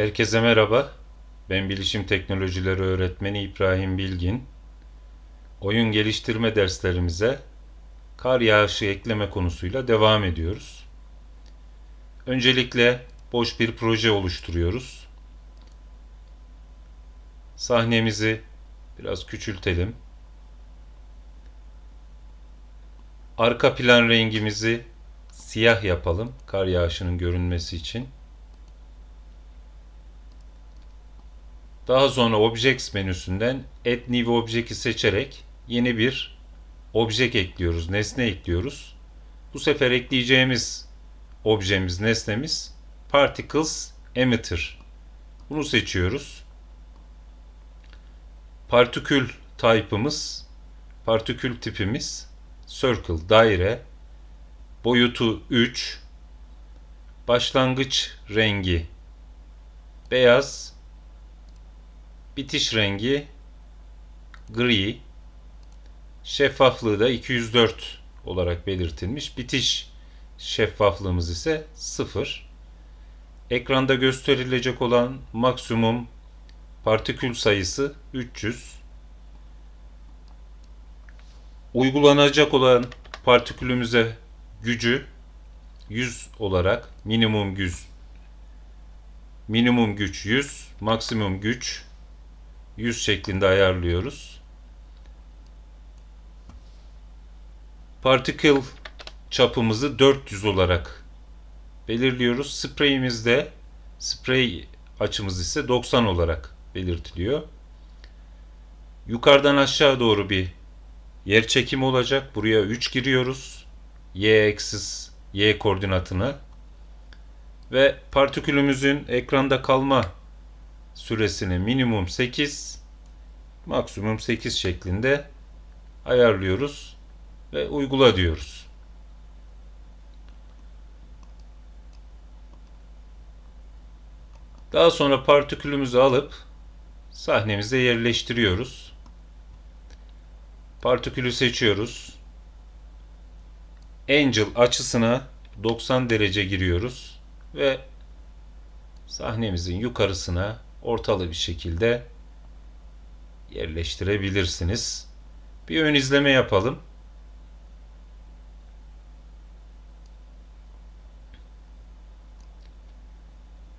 Herkese merhaba. Ben Bilişim Teknolojileri Öğretmeni İbrahim Bilgin. Oyun geliştirme derslerimize kar yağışı ekleme konusuyla devam ediyoruz. Öncelikle boş bir proje oluşturuyoruz. Sahnemizi biraz küçültelim. Arka plan rengimizi siyah yapalım kar yağışının görünmesi için. Daha sonra Objects menüsünden Add New Object'i seçerek yeni bir object ekliyoruz, nesne ekliyoruz. Bu sefer ekleyeceğimiz objemiz, nesnemiz Particles Emitter. Bunu seçiyoruz. Partikül type'ımız, partikül tipimiz Circle, daire, boyutu 3, başlangıç rengi beyaz, bitiş rengi gri, şeffaflığı da 204 olarak belirtilmiş. Bitiş şeffaflığımız ise 0. Ekranda gösterilecek olan maksimum partikül sayısı 300. Uygulanacak olan partikülümüze gücü 100 olarak minimum güç minimum güç 100, maksimum güç 100 şeklinde ayarlıyoruz. Particle çapımızı 400 olarak belirliyoruz. Spreyimizde sprey açımız ise 90 olarak belirtiliyor. Yukarıdan aşağı doğru bir yer çekimi olacak. Buraya 3 giriyoruz. Y eksis Y koordinatına ve partikülümüzün ekranda kalma süresini minimum 8 maksimum 8 şeklinde ayarlıyoruz ve uygula diyoruz. Daha sonra partikülümüzü alıp sahnemize yerleştiriyoruz. Partikülü seçiyoruz. Angel açısına 90 derece giriyoruz ve sahnemizin yukarısına ortalı bir şekilde yerleştirebilirsiniz. Bir ön izleme yapalım.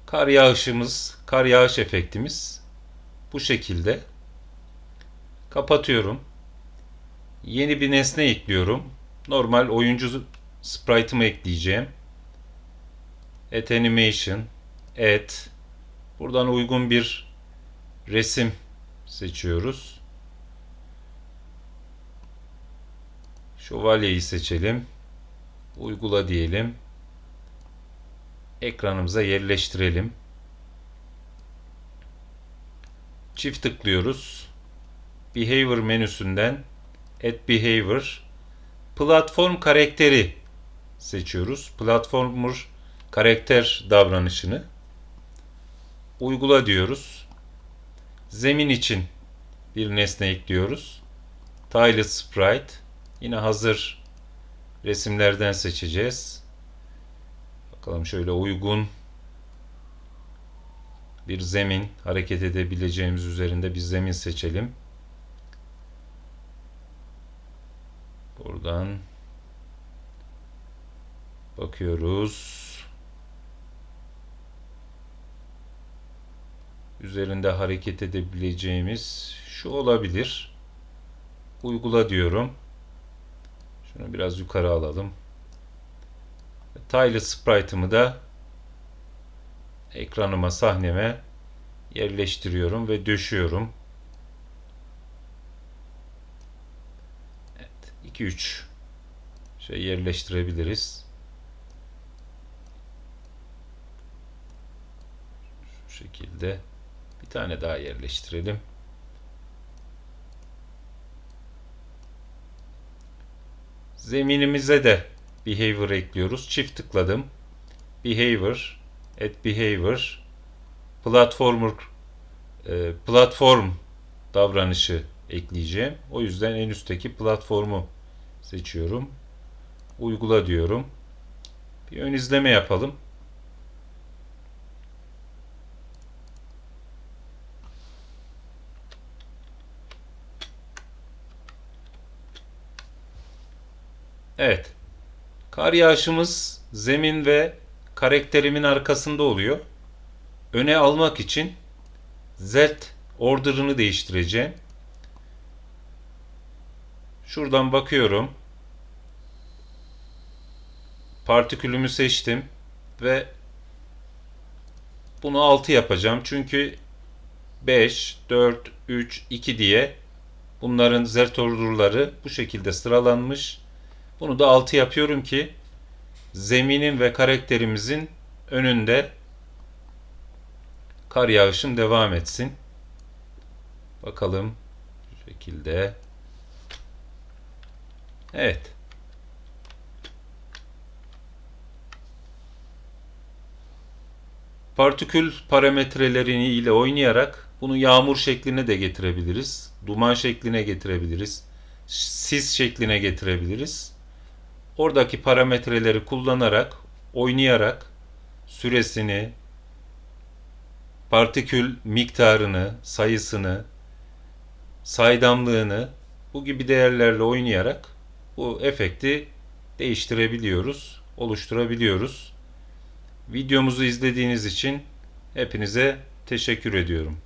Kar yağışımız, kar yağış efektimiz bu şekilde. Kapatıyorum. Yeni bir nesne ekliyorum. Normal oyuncu sprite'ımı ekleyeceğim. Add Animation, Add. Buradan uygun bir resim seçiyoruz. Şövalyeyi seçelim. Uygula diyelim. Ekranımıza yerleştirelim. Çift tıklıyoruz. Behavior menüsünden Add Behavior Platform karakteri seçiyoruz. Platformer karakter davranışını uygula diyoruz. Zemin için bir nesne ekliyoruz. Tiled Sprite yine hazır resimlerden seçeceğiz. Bakalım şöyle uygun bir zemin hareket edebileceğimiz üzerinde bir zemin seçelim. Buradan bakıyoruz. Üzerinde hareket edebileceğimiz şu olabilir. Uygula diyorum. Şunu biraz yukarı alalım. Tile sprite'ımı da ekranıma, sahneme yerleştiriyorum ve döşüyorum. 2-3 şey yerleştirebiliriz. Şu şekilde tane daha yerleştirelim. Zeminimize de behavior ekliyoruz. Çift tıkladım. Behavior, add behavior, platformer, e, platform davranışı ekleyeceğim. O yüzden en üstteki platformu seçiyorum. Uygula diyorum. Bir ön izleme yapalım. Evet. Kar yağışımız zemin ve karakterimin arkasında oluyor. Öne almak için Z order'ını değiştireceğim. Şuradan bakıyorum. Partikülümü seçtim ve bunu 6 yapacağım. Çünkü 5, 4, 3, 2 diye bunların Z order'ları bu şekilde sıralanmış. Bunu da 6 yapıyorum ki zeminin ve karakterimizin önünde kar yağışım devam etsin. Bakalım şu şekilde. Evet. Partikül parametrelerini ile oynayarak bunu yağmur şekline de getirebiliriz. Duman şekline getirebiliriz. Sis şekline getirebiliriz. Oradaki parametreleri kullanarak, oynayarak süresini, partikül miktarını, sayısını, saydamlığını bu gibi değerlerle oynayarak bu efekti değiştirebiliyoruz, oluşturabiliyoruz. Videomuzu izlediğiniz için hepinize teşekkür ediyorum.